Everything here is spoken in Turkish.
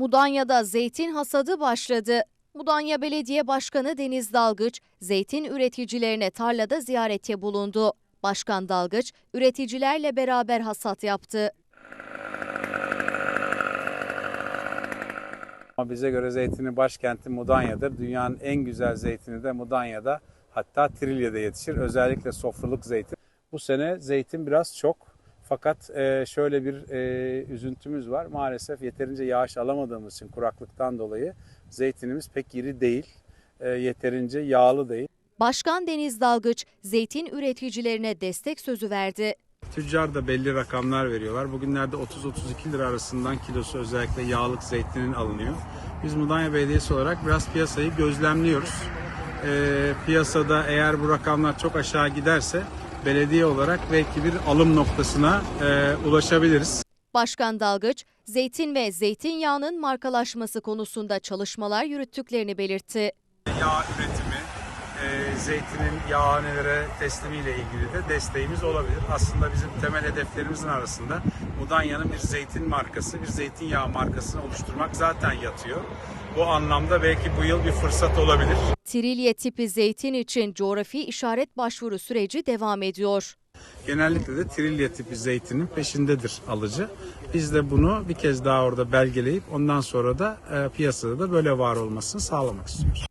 Mudanya'da zeytin hasadı başladı. Mudanya Belediye Başkanı Deniz Dalgıç, zeytin üreticilerine tarlada ziyarette bulundu. Başkan Dalgıç, üreticilerle beraber hasat yaptı. Ama bize göre zeytinin başkenti Mudanya'dır. Dünyanın en güzel zeytini de Mudanya'da hatta Trilya'da yetişir. Özellikle sofralık zeytin. Bu sene zeytin biraz çok. Fakat e, şöyle bir e, üzüntümüz var. Maalesef yeterince yağış alamadığımız için kuraklıktan dolayı zeytinimiz pek iri değil. E, yeterince yağlı değil. Başkan Deniz Dalgıç, zeytin üreticilerine destek sözü verdi. Tüccar da belli rakamlar veriyorlar. Bugünlerde 30-32 lira arasından kilosu özellikle yağlık zeytinin alınıyor. Biz Mudanya Belediyesi olarak biraz piyasayı gözlemliyoruz. Ee, piyasada eğer bu rakamlar çok aşağı giderse belediye olarak belki bir alım noktasına e, ulaşabiliriz. Başkan Dalgıç, zeytin ve zeytinyağının markalaşması konusunda çalışmalar yürüttüklerini belirtti. Yağ üretimi, e, zeytinin yağhanelere teslimiyle ilgili de desteğimiz olabilir. Aslında bizim temel hedeflerimizin arasında Mudanya'nın bir zeytin markası, bir zeytinyağı markasını oluşturmak zaten yatıyor. Bu anlamda belki bu yıl bir fırsat olabilir. Trilye tipi zeytin için coğrafi işaret başvuru süreci devam ediyor. Genellikle de trilye tipi zeytinin peşindedir alıcı. Biz de bunu bir kez daha orada belgeleyip ondan sonra da e, piyasada da böyle var olmasını sağlamak istiyoruz.